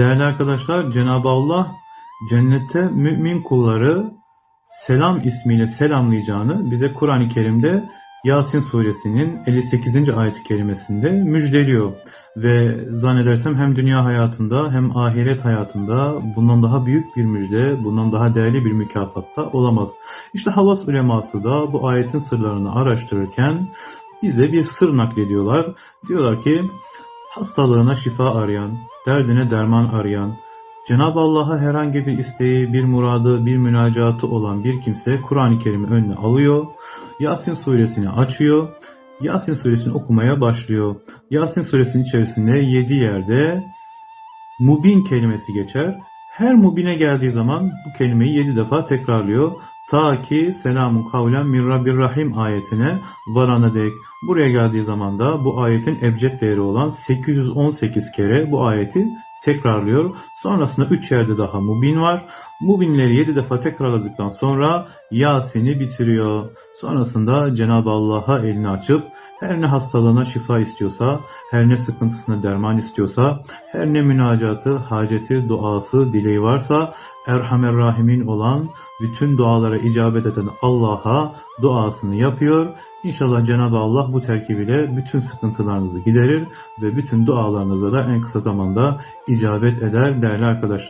Değerli arkadaşlar, Cenab-ı Allah cennette mümin kulları selam ismiyle selamlayacağını bize Kur'an-ı Kerim'de Yasin suresinin 58. ayet-i kerimesinde müjdeliyor. Ve zannedersem hem dünya hayatında hem ahiret hayatında bundan daha büyük bir müjde, bundan daha değerli bir mükafat da olamaz. İşte Havas uleması da bu ayetin sırlarını araştırırken bize bir sır naklediyorlar. Diyorlar ki hastalığına şifa arayan, derdine derman arayan, Cenab-ı Allah'a herhangi bir isteği, bir muradı, bir münacatı olan bir kimse Kur'an-ı Kerim'i önüne alıyor, Yasin suresini açıyor, Yasin suresini okumaya başlıyor. Yasin suresinin içerisinde 7 yerde mubin kelimesi geçer. Her mubine geldiği zaman bu kelimeyi 7 defa tekrarlıyor. Ta ki selamun kavlen min rabbir rahim ayetine varana dek. Buraya geldiği zaman da bu ayetin ebced değeri olan 818 kere bu ayeti tekrarlıyor. Sonrasında 3 yerde daha mubin var. Mubinleri 7 defa tekrarladıktan sonra Yasin'i bitiriyor. Sonrasında Cenab-ı Allah'a elini açıp her ne hastalığına şifa istiyorsa, her ne sıkıntısına derman istiyorsa, her ne münacatı, haceti, duası, dileği varsa Erhamer Rahimin olan bütün dualara icabet eden Allah'a duasını yapıyor. İnşallah Cenab-ı Allah bu terkibiyle bütün sıkıntılarınızı giderir ve bütün dualarınıza da en kısa zamanda icabet eder değerli arkadaşlar.